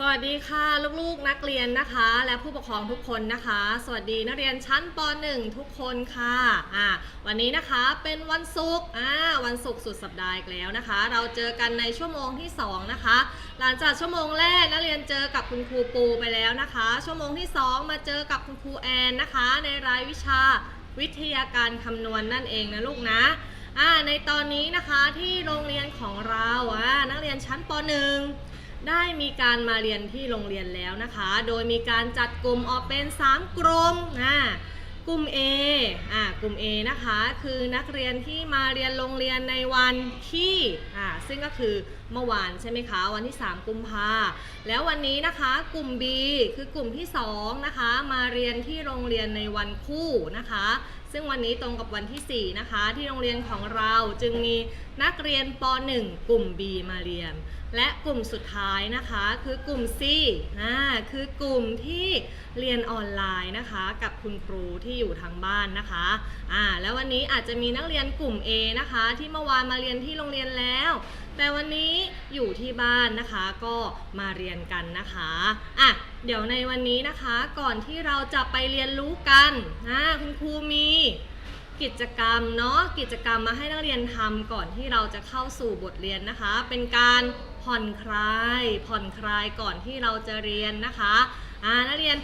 สวัสดีค่ะลูกๆนักเรียนนะคะ และผู้ปกครองทุกคนนะคะ สวัสดีนักเรียนชั้นป .1 ทุกคนค่ะอ่าวันนี้นะคะเป็นวันศุกร์อ่าวันศุกร์สุดสัปดาห์อีกแล้วนะคะ เราเจอกันในชั่วโมงที่ 2 นะคะ หลังจากชั่วโมงแรกนักเรียนเจอกับคุณครูปูไปแล้วนะคะ ชั่วโมงที่ 2 มาเจอกับคุณครูแอนนะคะ ในรายวิชาวิทยาการคำนวณนั่นเองนะลูกนะอ่าในตอนนี้นะคะที่โรงเรียนของเราอ่านักเรียนชั้นป .1 ได้มีการมาเรียนที่โรงเรียนแล้วนะคะ โดยมีการจัดกลุ่มออกเป็น 3 กลุ่มอ่ากลุ่ม A อ่ากลุ่ม A นะคะ คือนักเรียนที่มาเรียนโรงเรียนในวันที่อ่าซึ่งก็คือเมื่อวานใช่ไหมคะ วันที่ 3 กุมภาแล้ววันนี้นะคะกลุ่ม B คือกลุ่มที่ 2 นะคะ มาเรียนที่โรงเรียนในวันคู่นะคะ ซึ่งวันนี้ตรงกับวันที่ 4 นะคะ ที่โรงเรียนของเราจึงมีนักเรียนป .1 กลุ่ม B มาเรียน และกลุ่มสุดท้ายนะคะคือกลุ่ม C อ่าคือกลุ่มที่เรียนออนไลน์นะคะ กับคุณครูที่อยู่ทางบ้านนะคะอ่าแล้ววันนี้อาจจะมีนักเรียนกลุ่ม A นะคะ ที่เมื่อวานมาเรียนที่โรงเรียนแล้ว แต่วันนี้อยู่ที่บ้านนะคะก็มาเรียนกันนะคะอะเดี๋ยวในวันนี้นะคะก่อนที่เราจะไปเรียนรู้กันอ่าคุณครูมี กิจกรรมเนาะกิจกรรมมาให้นักเรียนทำก่อนที่เราจะเข้าสู่บทเรียนนะคะ เป็นการผ่อนคลาย ผ่อนคลายก่อนที่เราจะเรียนนะคะอ่านักเรียน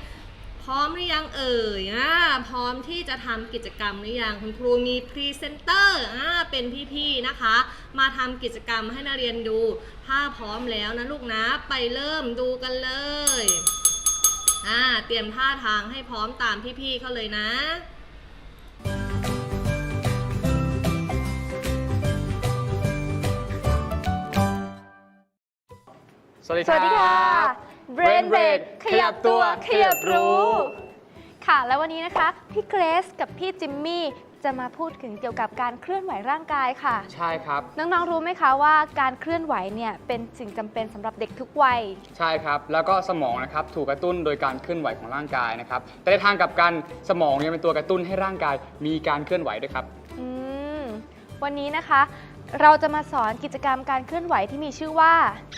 พร้อมหรือยังเอ่ยอ่าพร้อมที่จะทำกิจกรรมหรือยังคุณครูมีพรีเซนเตอร์อ่าเป็นพี่ๆนะคะ มาทำกิจกรรมให้นักเรียนดู ถ้าพร้อมแล้วนะลูกนะไปเริ่มดูกันเลยอ่าเตรียมท่าทางให้พร้อมตามพี่ๆเขาเลยนะ สวัสดีสวัสดีค่ะ Brain Rate ขยับตัวขยับรู้ ค่ะ แล้ววันนี้นะคะ พี่เกรซกับพี่จิมมี่จะมาพูดถึงเกี่ยวกับการเคลื่อนไหวร่างกายค่ะ ใช่ครับ น้องๆรู้ไหมคะว่าการเคลื่อนไหวเนี่ยเป็นสิ่งจำเป็นสำหรับเด็กทุกวัย ใช่ครับ แล้วก็สมองนะครับถูกกระตุ้นโดยการเคลื่อนไหวของร่างกายนะครับ แต่ในทางกลับกันสมองเนี่ยเป็นตัวกระตุ้นให้ร่างกายมีการเคลื่อนไหวด้วยครับ อืม วันนี้นะคะ เราจะมาสอนกิจกรรมการเคลื่อนไหวที่มีชื่อว่า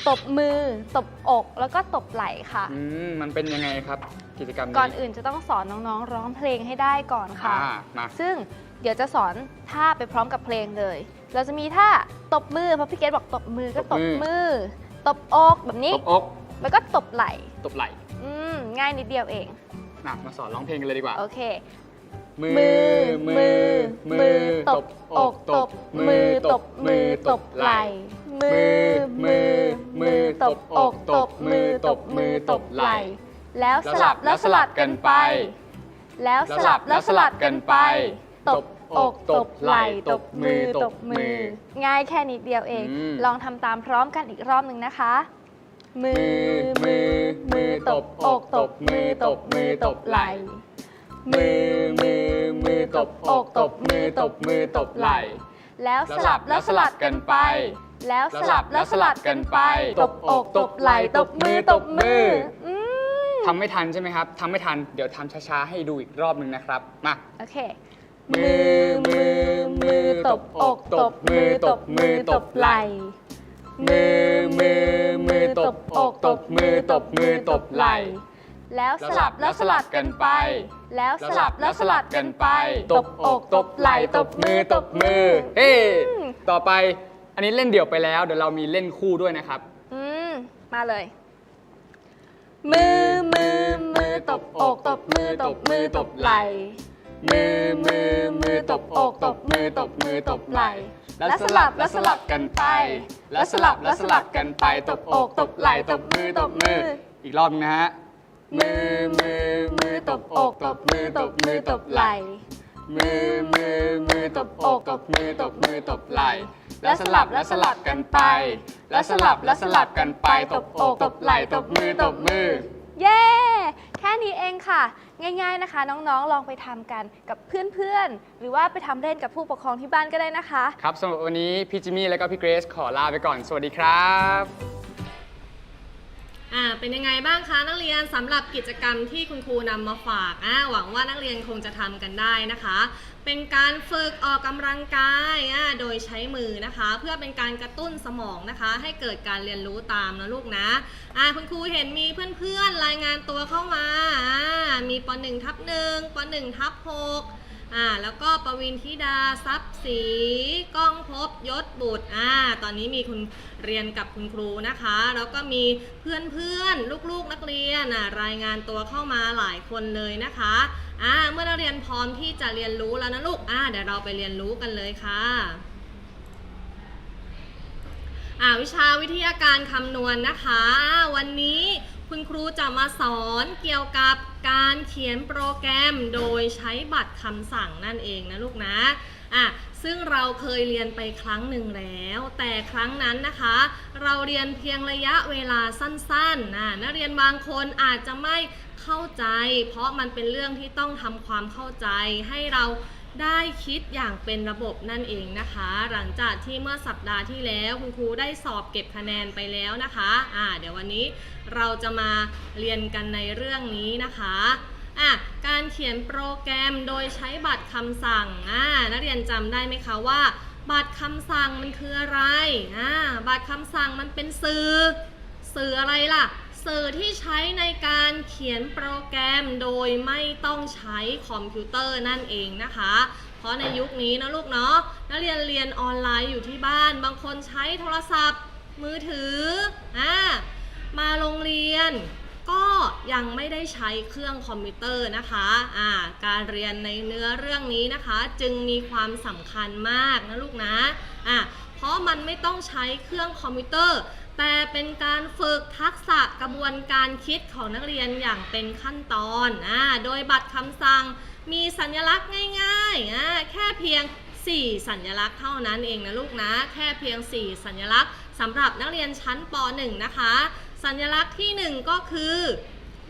ตบมือ ตบอก แล้วก็ตบไหล่ค่ะ อืมมันเป็นยังไงครับกิจกรรมนี้ก่อนอื่นจะต้องสอนน้องๆ ร้องเพลงให้ได้ก่อนค่ะ อ่ามาซึ่งเดี๋ยวจะสอนท่าไปพร้อมกับเพลงเลย เราจะมีท่าตบมือเพราะพี่เกดบอกตบมือก็ตบมือ ตบอกแบบนี้ ตบอกแล้วก็ตบไหล่ ตบไหล่อืมง่ายนิดเดียวเอง นะมาสอนร้องเพลงกันเลยดีกว่า โอเค มือ มือ มือ ตบอก ตบ มือ ตบ มือ ตบไหล่ มือ มือ มือ ตบอก ตบ มือ ตบ มือ ตบไหล่ แล้วสลับแล้วสลับกันไป แล้วสลับแล้วสลับกันไป ตบอก ตบไหล่ ตบมือ ตบมือ ง่ายแค่นิดเดียวเอง ลองทำตามพร้อมกันอีกรอบหนึ่งนะคะ มืออมือ มือ ตบอก ตบ มือ ตบ มือ ตบไหล่ มือมือมือตบอกตบมือตบมือตบไหล่ แล้วสลับแล้วสลับกันไป แล้วสลับแล้วสลับกันไป ตบอกตบไหล่ตบมือตบมืออืมทำไม่ทันใช่ไหมครับทำไม่ทันเดี๋ยวทำช้าๆให้ดูอีกรอบหนึ่งนะครับมาโอเค มือมือมือตบอกตบมือตบมือตบไหล่มือมือมือตบอกตบมือตบมือตบไหล่ แล้วสลับแล้วสลับกันไป แล้วสลับแล้วสลับกันไป ตบอกตบไหล่ตบมือตบมือเฮ้ต่อไปอันนี้เล่นเดี่ยวไปแล้ว เดี๋ยวเรามีเล่นคู่ด้วยนะครับ อืมมาเลย มือมือมือตบอกตบมือตบมือตบไหล่มือมือมือตบอกตบมือตบมือตบไหล่แล้วสลับแล้วสลับกันไป แล้วสลับแล้วสลับกันไป ตบอกตบไหล่ตบมือตบมือ อีกรอบนึงนะฮะ มือมือมือตบอกตบมือตบมือตบไหล่มือมือมือตบอกตบมือตบมือตบไหล่แล้วสลับแล้วสลับกันไป แล้วสลับแล้วสลับกันไปตบอกตบไหล่ตบมือตบมือ เย้ แค่นี้เองค่ะ ง่ายๆนะคะ น้องๆ ลองไปทำกันกับเพื่อนๆ หรือว่าไปทำเล่นกับผู้ปกครองที่บ้านก็ได้นะคะ ครับสำหรับวันนี้พี่จิมมี่และก็พี่เกรซขอลาไปก่อน สวัสดีครับ อ่าเป็นยังไงบ้างคะนักเรียนสำหรับกิจกรรมที่คุณครูนำมาฝากอ่าหวังว่านักเรียนคงจะทำกันได้นะคะ เป็นการฝึกออกกำลังกายอ่าโดยใช้มือนะคะ เพื่อเป็นการกระตุ้นสมองนะคะ ให้เกิดการเรียนรู้ตามนะลูกนะอ่าคุณครูเห็นมีเพื่อนๆรายงานตัวเข้ามาอ่ามีป .1 ทับ1ป .1 ทับ6 อ่าแล้วก็ปวินธิดาทรัพย์ศรีก้องพบยศบุตรอ่าตอนนี้มีคุณเรียนกับคุณครูนะคะ แล้วก็มีเพื่อนๆลูกๆนักเรียนอ่ารายงานตัวเข้ามาหลายคนเลยนะคะอ่าเมื่อนักเรียนพร้อมที่จะเรียนรู้แล้วนะลูกอ่าเดี๋ยวเราไปเรียนรู้กันเลยค่ะอ่าวิชาวิทยาการคำนวณนะคะ วันนี้คุณครูจะมาสอนเกี่ยวกับ การเขียนโปรแกรมโดยใช้บัตรคำสั่งนั่นเองนะลูกนะอะซึ่งเราเคยเรียนไปครั้งหนึ่งแล้ว แต่ครั้งนั้นนะคะ เราเรียนเพียงระยะเวลาสั้นๆนะนักเรียนบางคนอาจจะไม่เข้าใจ เพราะมันเป็นเรื่องที่ต้องทำความเข้าใจให้เรา ได้คิดอย่างเป็นระบบนั่นเองนะคะ หลังจากที่เมื่อสัปดาห์ที่แล้วคุณครูได้สอบเก็บคะแนนไปแล้วนะคะอ่าเดี๋ยววันนี้เราจะมาเรียนกันในเรื่องนี้นะคะอะการเขียนโปรแกรมโดยใช้บัตรคำสั่งอ่านักเรียนจำได้ไหมคะว่า บัตรคำสั่งมันคืออะไรอ่าบัตรคำสั่งมันเป็นสื่อ สื่ออะไรล่ะ สื่อที่ใช้ในการเขียนโปรแกรมโดยไม่ต้องใช้คอมพิวเตอร์นั่นเองนะคะ เพราะในยุคนี้นะลูกเนาะนักเรียนเรียนออนไลน์อยู่ที่บ้าน บางคนใช้โทรศัพท์ มือถืออ่ามาโรงเรียนก็ยังไม่ได้ใช้เครื่องคอมพิวเตอร์นะคะอ่าการเรียนในเนื้อเรื่องนี้นะคะ จึงมีความสำคัญมากนะลูกนะอ่าเพราะมันไม่ต้องใช้เครื่องคอมพิวเตอร์ แต่เป็นการฝึกทักษะกระบวนการคิดของนักเรียนอย่างเป็นขั้นตอนอ่าโดยบัตรคำสั่งมีสัญลักษณ์ง่ายๆอ่าแค่เพียง 4 สัญลักษณ์เท่านั้นเองนะลูกนะ แค่เพียง 4 สัญลักษณ์สำหรับนักเรียนชั้นป .1 นะคะ สัญลักษณ์ที่ 1 ก็คือ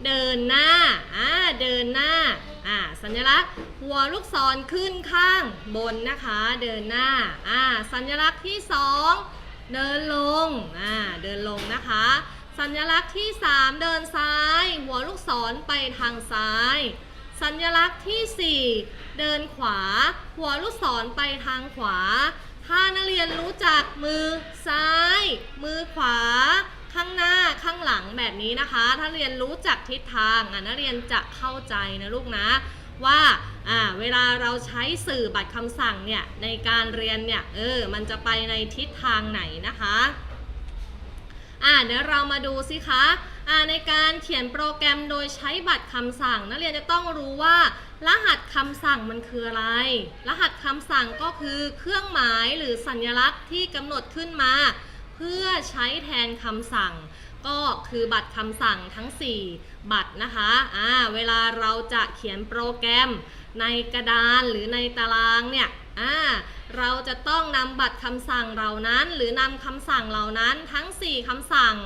เดินหน้าอ่าเดินหน้าอ่าสัญลักษณ์หัวลูกศรขึ้นข้างบนนะคะ เดินหน้าอ่าสัญลักษณ์ที่ 2 เดินลง อ่า เดินลงนะคะ สัญลักษณ์ที่ 3 เดินซ้าย หัวลูกศรไปทางซ้าย สัญลักษณ์ที่ 4 เดินขวา หัวลูกศรไปทางขวา ถ้านักเรียนรู้จักมือซ้าย มือขวา ข้างหน้า ข้างหลังแบบนี้นะคะ ถ้าเรียนรู้จักทิศทางอะนักเรียนจะเข้าใจนะลูกนะ ว่าเวลาเราใช้สื่อบัตรคำสั่งเนี่ยในการเรียนเนี่ยเออมันจะไปในทิศทางไหนนะคะอ่าเดี๋ยวเรามาดูสิคะอ่าในการเขียนโปรแกรมโดยใช้บัตรคำสั่ง นักเรียนจะต้องรู้ว่า รหัสคำสั่งมันคืออะไร รหัสคำสั่งก็คือเครื่องหมายหรือสัญลักษณ์ที่กำหนดขึ้นมา เพื่อใช้แทนคำสั่ง ก็คือบัตรคำสั่งทั้ง 4 บัตรนะคะอ่าเวลาเราจะเขียนโปรแกรมในกระดานหรือในตารางเนี่ยอ่าเราจะต้องนำบัตรคำสั่งเหล่านั้น หรือนำคำสั่งเหล่านั้นทั้ง 4คำสั่ง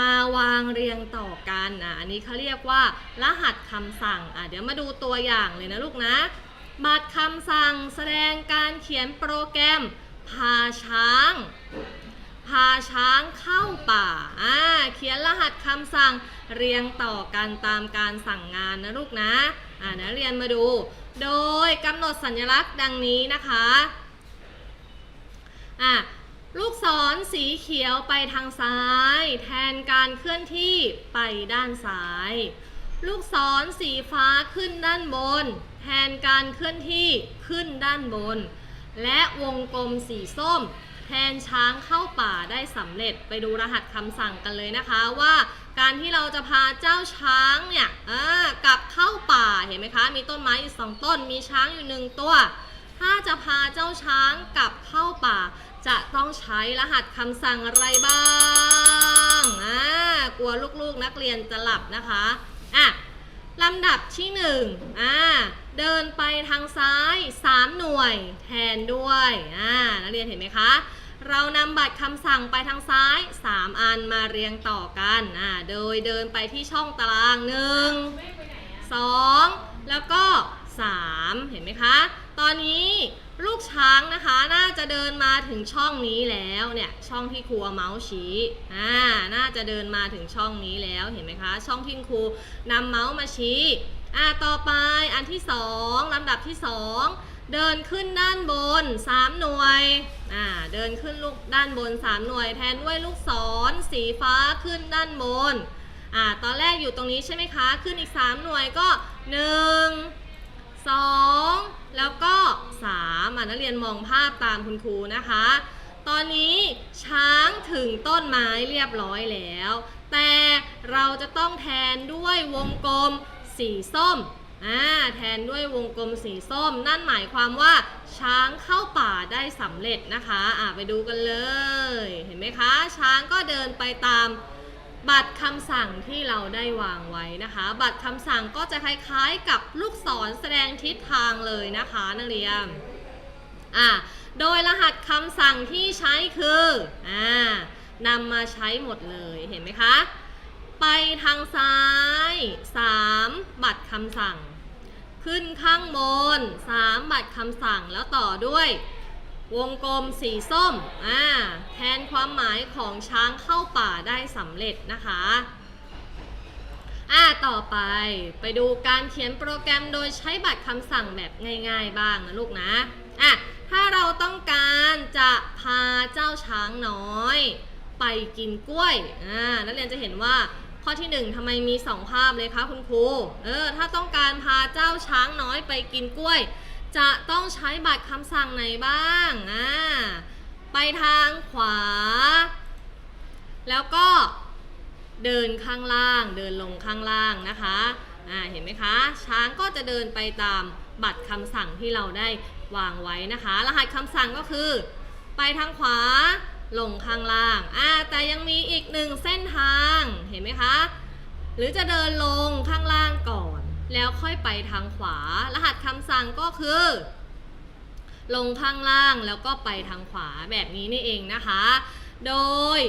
มาวางเรียงต่อกันอะอันนี้เขาเรียกว่ารหัสคำสั่งอะเดี๋ยวมาดูตัวอย่างเลยนะลูกนะ บัตรคำสั่งแสดงการเขียนโปรแกรมพาช้าง พาช้างเข้าป่าอ่าเขียนรหัสคำสั่งเรียงต่อกันตามการสั่งงานนะลูกนะอ่านักเรียนมาดู โดยกำหนดสัญลักษณ์ดังนี้นะคะอะลูกศรสีเขียวไปทางซ้าย แทนการเคลื่อนที่ไปด้านซ้าย ลูกศรสีฟ้าขึ้นด้านบน แทนการเคลื่อนที่ขึ้นด้านบน และวงกลมสีส้ม แทนช้างเข้าป่าได้สำเร็จไปดูรหัสคำสั่งกันเลยนะคะว่าการที่เราจะพาเจ้าช้างเนี่ยกลับเข้าป่าเห็นไหมคะ มีต้นไม้อยู่สองต้น มีช้างอยู่หนึ่งตัว ถ้าจะพาเจ้าช้างกลับเข้าป่า จะต้องใช้รหัสคำสั่งอะไรบ้างอ่ากลัวลูกๆนักเรียนจะหลับนะคะ อะ ลำดับที่หนึ่งอ่าเดินไปทางซ้าย 3 หน่วย แทนด้วยอ่านักเรียนเห็นไหมคะ เรานำบัตรคำสั่งไปทางซ้าย 3 อันมาเรียงต่อกันอ่าโดยเดินไปที่ช่องตารางหนึ่งสองแล้วก็ 3 เห็นไหมคะ ตอนนี้ ลูกช้างนะคะ น่าจะเดินมาถึงช่องนี้แล้วเนี่ยช่องที่ครูเอาเมาส์ชี้อ่าน่าจะเดินมาถึงช่องนี้แล้วเห็นไหมคะ ช่องที่ครูนำเมาส์มาชี้อ่าต่อไปอันที่สองลำดับที่สองเดินขึ้นด้านบน 3 หน่วยอ่าเดินขึ้นลูกด้านบน 3 หน่วย แทนด้วยลูกศรสีฟ้าขึ้นด้านบนอ่าตอนแรกอยู่ตรงนี้ใช่ไหมคะ ขึ้นอีก 3 หน่วยก็ 1 2 แล้วก็3อะนักเรียนมองภาพตามคุณครูนะคะ ตอนนี้ช้างถึงต้นไม้เรียบร้อยแล้ว แต่เราจะต้องแทนด้วยวงกลมสีส้มอ่าแทนด้วยวงกลมสีส้ม นั่นหมายความว่า ช้างเข้าป่าได้สำเร็จนะคะอ่าไปดูกันเลย เห็นไหมคะ ช้างก็เดินไปตาม บัตรคำสั่งที่เราได้วางไว้นะคะ บัตรคำสั่งก็จะคล้ายๆกับลูกศรแสดงทิศทางเลยนะคะนักเรียนอ่าโดยรหัสคำสั่งที่ใช้คืออ่านำมาใช้หมดเลยเห็นไหมคะ ไปทางซ้าย 3 บัตรคำสั่ง ขึ้นข้างบน 3 บัตรคำสั่งแล้วต่อด้วย วงกลมสีส้ม อ่า แทนความหมายของช้างเข้าป่าได้สำเร็จนะคะ อ่า ต่อไป ไปดูการเขียนโปรแกรมโดยใช้บัตรคำสั่งแบบง่าย ๆ บ้างนะลูกนะ อะ ถ้าเราต้องการจะพาเจ้าช้างน้อย ไปกินกล้วย อ่า นักเรียนจะเห็นว่าข้อที่หนึ่งทำไมมีสองภาพเลยคะคุณครู เออ ถ้าต้องการพาเจ้าช้างน้อยไปกินกล้วย จะต้องใช้บัตรคำสั่งไหนบ้าง อ่า ไปทางขวา แล้วก็เดินข้างล่าง เดินลงข้างล่างนะคะ อ่า เห็นไหมคะ ช้างก็จะเดินไปตามบัตรคำสั่งที่เราได้วางไว้นะคะ รหัสคำสั่งก็คือ ไปทางขวา ลงข้างล่าง อ่า แต่ยังมีอีกหนึ่งเส้นทาง เห็นไหมคะ หรือจะเดินลงข้างล่างก่อน แล้วค่อยไปทางขวา รหัสคำสั่งก็คือ ลงข้างล่างแล้วก็ไปทางขวาแบบนี้นี่เองนะคะ โดย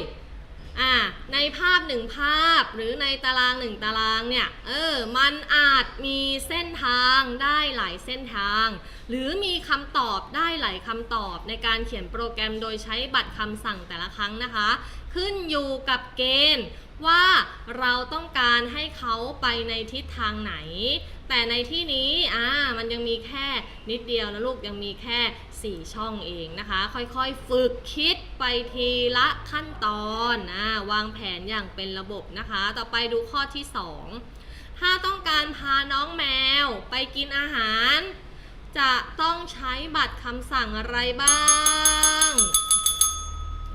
ในภาพหนึ่งภาพหรือในตารางหนึ่งตารางเนี่ย เออ มันอาจมีเส้นทางได้หลายเส้นทาง หรือมีคำตอบได้หลายคำตอบในการเขียนโปรแกรมโดยใช้บัตรคำสั่งแต่ละครั้งนะคะ ขึ้นอยู่กับเกณฑ์ ว่าเราต้องการให้เขาไปในทิศทางไหน แต่ในที่นี้อ่ามันยังมีแค่นิดเดียวนะลูกยังมีแค่ 4 ช่องเองนะคะ ค่อยๆฝึกคิดไปทีละขั้นตอนอ่าวางแผนอย่างเป็นระบบนะคะ ต่อไปดูข้อที่ 2 ถ้าต้องการพาน้องแมวไปกินอาหาร จะต้องใช้บัตรคำสั่งอะไรบ้าง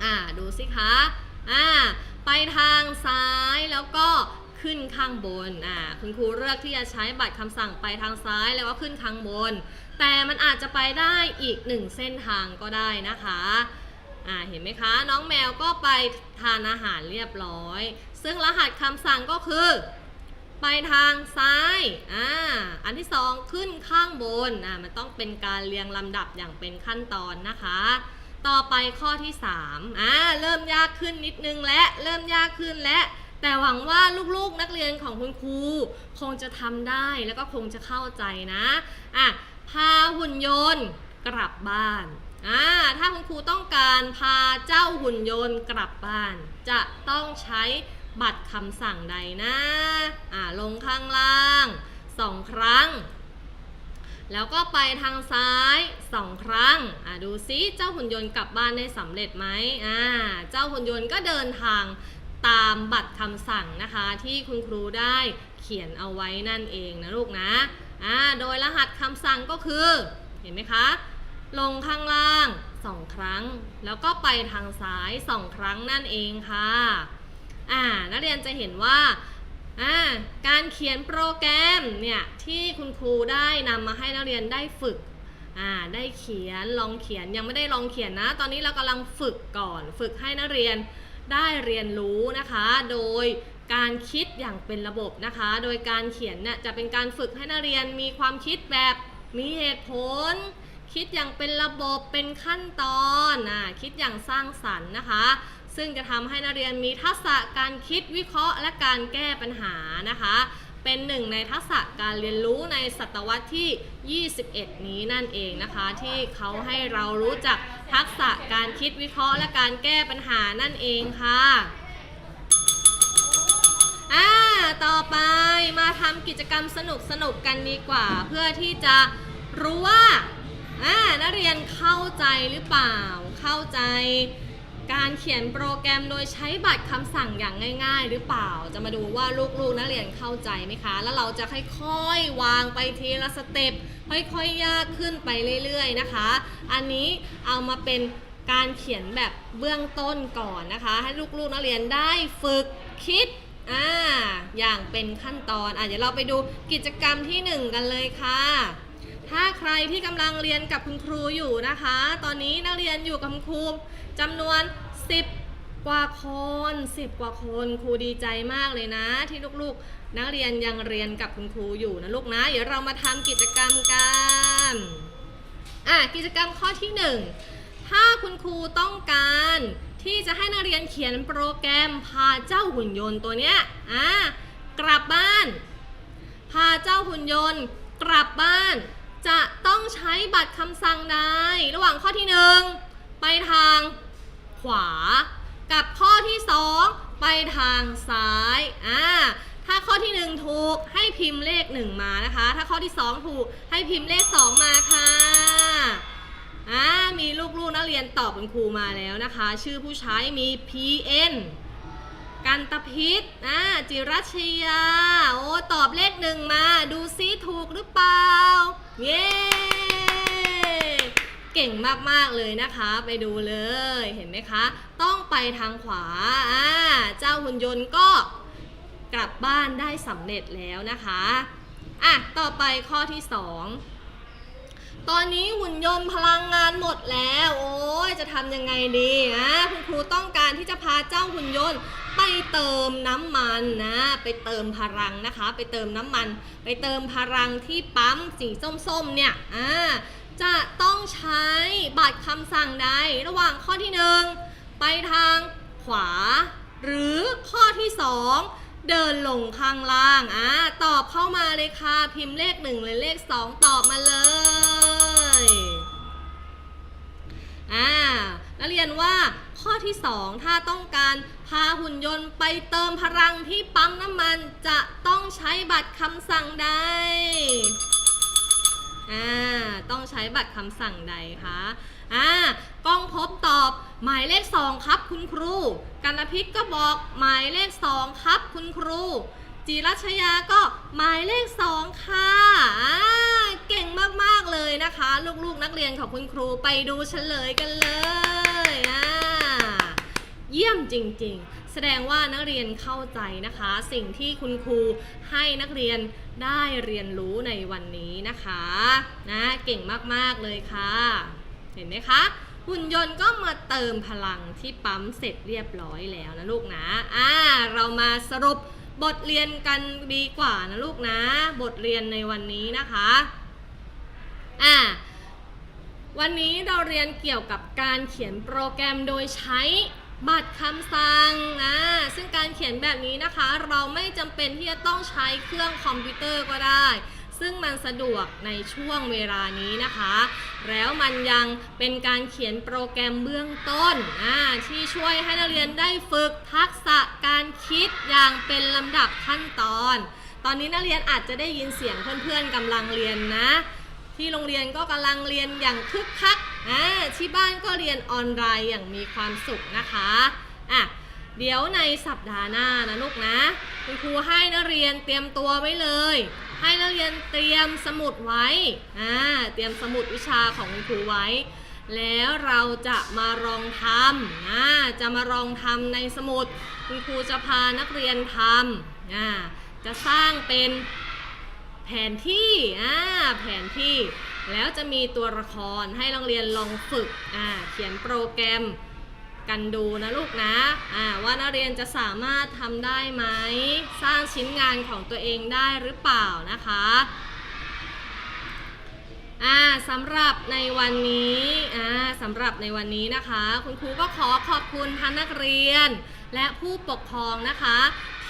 อ่าดูสิคะอ่า ทางซ้ายแล้วก็ขึ้นข้างบนอ่าคุณครูเลือกที่จะใช้บัตรคำสั่งไปทางซ้ายแล้วก็ขึ้นข้างบน แต่มันอาจจะไปได้อีกหนึ่งเส้นทางก็ได้นะคะอ่าเห็นไหมคะ น้องแมวก็ไปทานอาหารเรียบร้อย ซึ่งรหัสคำสั่งก็คือ ไปทางซ้ายอ่าอันที่สองขึ้นข้างบนอ่ามันต้องเป็นการเรียงลำดับอย่างเป็นขั้นตอนนะคะ ต่อไปข้อที่3อ่าเริ่มยากขึ้นนิดนึงและเริ่มยากขึ้นและแต่หวังว่าลูกๆนักเรียนของคุณครูคงจะทำได้แล้วก็คงจะเข้าใจนะอะพาหุ่นยนต์กลับบ้านอ่าถ้าคุณครูต้องการพาเจ้าหุ่นยนต์กลับบ้าน จะต้องใช้บัตรคำสั่งใดนะอ่าลงข้างล่างสองครั้ง แล้วก็ไปทางซ้ายสองครั้งอ่าดูซิเจ้าหุ่นยนต์กลับบ้านได้สำเร็จไหมอ่าเจ้าหุ่นยนต์ก็เดินทางตามบัตรคำสั่งนะคะ ที่คุณครูได้เขียนเอาไว้นั่นเองนะลูกนะอ่าโดยรหัสคำสั่งก็คือเห็นไหมคะ ลงข้างล่างสองครั้ง แล้วก็ไปทางซ้ายสองครั้งนั่นเองค่ะอ่านักเรียนจะเห็นว่า อ่าการเขียนโปรแกรมเนี่ยที่คุณครูได้นำมาให้นักเรียนได้ฝึกอ่าได้เขียนลองเขียนยังไม่ได้ลองเขียนนะ ตอนนี้เรากำลังฝึกก่อน ฝึกให้นักเรียนได้เรียนรู้นะคะ โดยการคิดอย่างเป็นระบบนะคะ โดยการเขียนเนี่ยจะเป็นการฝึกให้นักเรียนมีความคิดแบบมีเหตุผล คิดอย่างเป็นระบบเป็นขั้นตอนอ่าคิดอย่างสร้างสรรค์นะคะ ซึ่งจะทำให้นักเรียนมีทักษะการคิดวิเคราะห์ และการแก้ปัญหานะคะ เป็นหนึ่งในทักษะการเรียนรู้ในศตวรรษที่ 21 นี้นั่นเองนะคะ ที่เขาให้เรารู้จักทักษะการคิดวิเคราะห์และการแก้ปัญหานั่นเองค่ะอ่าต่อไปมาทำกิจกรรมสนุกสนุกกันดีกว่า เพื่อที่จะรู้ว่าอ่านักเรียนเข้าใจหรือเปล่าเข้าใจ การเขียนโปรแกรมโดยใช้บัตรคำสั่งอย่างง่าย ๆ หรือเปล่า จะมาดูว่าลูกๆนักเรียนเข้าใจไหมคะ แล้วเราจะค่อยๆวางไปทีละสเต็ปค่อยๆยากขึ้นไปเรื่อยๆนะคะ อันนี้เอามาเป็นการเขียนแบบเบื้องต้นก่อนนะคะ ให้ลูกๆนักเรียนได้ฝึกคิดอ่าอย่างเป็นขั้นตอนอะเดี๋ยวเราไปดูกิจกรรมที่หนึ่งกันเลยค่ะ ถ้าใครที่กำลังเรียนกับคุณครูอยู่นะคะ ตอนนี้นักเรียนอยู่กับคุณครู จำนวน 10 กว่าคน 10 กว่าคนครูดีใจมากเลยนะ ที่ลูกๆ นักเรียนยังเรียนกับคุณครูอยู่นะลูกนะ เดี๋ยวเรามาทำกิจกรรมกันอะกิจกรรมข้อที่ 1 ถ้าคุณครูต้องการที่จะให้นักเรียนเขียนโปรแกรมพาเจ้าหุ่นยนต์ตัวเนี้ยอะกลับบ้าน พาเจ้าหุ่นยนต์กลับบ้าน จะต้องใช้บัตรคำสั่งใดระหว่างข้อที่หนึ่งไปทาง ขวา กับข้อที่สองไปทางซ้ายอ่าถ้าข้อที่หนึ่งถูกให้พิมพ์เลขหนึ่งมานะคะ ถ้าข้อที่สองถูกให้พิมพ์เลขสองมาค่ะอ่ามีลูกๆนักเรียนตอบคุณครูมาแล้วนะคะ ชื่อผู้ใช้มี PN กันตพิษอ่าจิรัชยา โอ้ ตอบเลขหนึ่งมา ดูซิถูกหรือเปล่า เย้ เก่งมากๆเลยนะคะ ไปดูเลยเห็นไหมคะ ต้องไปทางขวาอ่าเจ้าหุ่นยนต์ก็กลับบ้านได้สำเร็จแล้วนะคะอะต่อไปข้อที่สองตอนนี้หุ่นยนต์พลังงานหมดแล้ว โอ้ยจะทำยังไงดีนะคุณครูต้องการที่จะพาเจ้าหุ่นยนต์ไปเติมน้ำมันนะ ไปเติมพลังนะคะ ไปเติมน้ำมัน ไปเติมพลังที่ปั๊มสีส้มๆเนี่ยอ่า จะต้องใช้บัตรคำสั่งใดระหว่างข้อที่หนึ่งไปทางขวา หรือข้อที่สองเดินลงข้างล่างอ่าตอบเข้ามาเลยค่ะ พิมพ์เลขหนึ่งหรือเลขสองตอบมาเลยอ่าแล้วเรียนว่าข้อที่ 2 ถ้าต้องการพาหุ่นยนต์ไปเติมพลังที่ปั๊มน้ำมันจะต้องใช้บัตรคำสั่งใด อ่าต้องใช้บัตรคำสั่งใดคะอ่ากล้องพบตอบหมายเลข 2 ครับคุณครูกันพิษก็บอกหมายเลข 2 ครับคุณครูจิรัชยาก็หมายเลข 2 ค่ะอ่าเก่งมากๆเลยนะคะ ลูกๆนักเรียนของคุณครูไปดูเฉลยกันเลยอ่าเยี่ยมจริง ๆ แสดงว่านักเรียนเข้าใจนะคะ สิ่งที่คุณครูให้นักเรียนได้เรียนรู้ในวันนี้นะคะนะเก่งมากๆเลยค่ะ เห็นไหมคะหุ่นยนต์ก็มาเติมพลังที่ปั๊มเสร็จเรียบร้อยแล้วนะลูกนะอ่าเรามาสรุปบทเรียนกันดีกว่านะลูกนะ บทเรียนในวันนี้นะคะอ่าวันนี้เราเรียนเกี่ยวกับการเขียนโปรแกรมโดยใช้ บัตรคำสั่งนะซึ่งการเขียนแบบนี้นะคะ เราไม่จำเป็นที่จะต้องใช้เครื่องคอมพิวเตอร์ก็ได้ ซึ่งมันสะดวกในช่วงเวลานี้นะคะ แล้วมันยังเป็นการเขียนโปรแกรมเบื้องต้นที่ช่วยให้นักเรียนได้ฝึกทักษะการคิดอย่างเป็นลำดับขั้นตอน ตอนนี้นักเรียนอาจจะได้ยินเสียงเพื่อนๆกำลังเรียนนะ ที่โรงเรียนก็กำลังเรียนอย่างคึกคักอ่าที่บ้านก็เรียนออนไลน์อย่างมีความสุขนะคะอะเดี๋ยวในสัปดาห์หน้านะลูกนะ คุณครูให้นักเรียนเตรียมตัวไว้เลย ให้นักเรียนเตรียมสมุดไว้อ่าเตรียมสมุดวิชาของคุณครูไว้ แล้วเราจะมาลองทำอ่าจะมาลองทำในสมุด คุณครูจะพานักเรียนทำอ่าจะสร้างเป็น แผนที่อ่าแผนที่ แล้วจะมีตัวละครให้โรงเรียนลองฝึกอ่าเขียนโปรแกรมกันดูนะลูกนะอ่าว่านักเรียนจะสามารถทำได้ไหม สร้างชิ้นงานของตัวเองได้หรือเปล่านะคะอ่าสำหรับในวันนี้อ่าสำหรับในวันนี้นะคะ คุณครูก็ขอขอบคุณท่านนักเรียนและผู้ปกครองนะคะ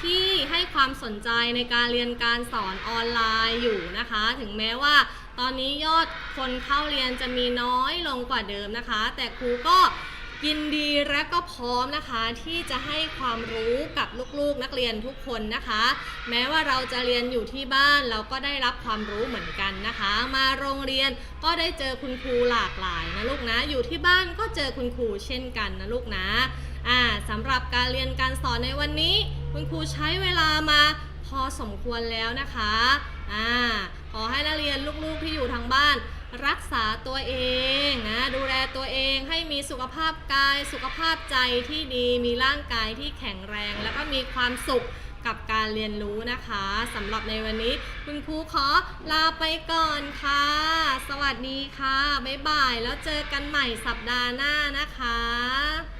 ที่ให้ความสนใจในการเรียนการสอนออนไลน์อยู่นะคะ ถึงแม้ว่าตอนนี้ยอดคนเข้าเรียนจะมีน้อยลงกว่าเดิมนะคะ แต่ครูก็ยินดีและก็พร้อมนะคะที่จะให้ความรู้กับลูกๆนักเรียนทุกคนนะคะ แม้ว่าเราจะเรียนอยู่ที่บ้านเราก็ได้รับความรู้เหมือนกันนะคะ มาโรงเรียนก็ได้เจอคุณครูหลากหลายนะลูกนะอยู่ที่บ้านก็เจอคุณครูเช่นกันนะลูกนะ อ่าสำหรับการเรียนการสอนในวันนี้ คุณครูใช้เวลามาพอสมควรแล้วนะคะอ่าขอให้นักเรียนลูกๆที่อยู่ทางบ้าน รักษาตัวเองนะดูแลตัวเองให้มีสุขภาพกาย สุขภาพใจที่ดีมีร่างกายที่แข็งแรง แล้วก็มีความสุขกับการเรียนรู้นะคะสำหรับในวันนี้ คุณครูขอลาไปก่อนค่ะ สวัสดีค่ะ บ๊ายบาย แล้วเจอกันใหม่สัปดาห์หน้านะคะ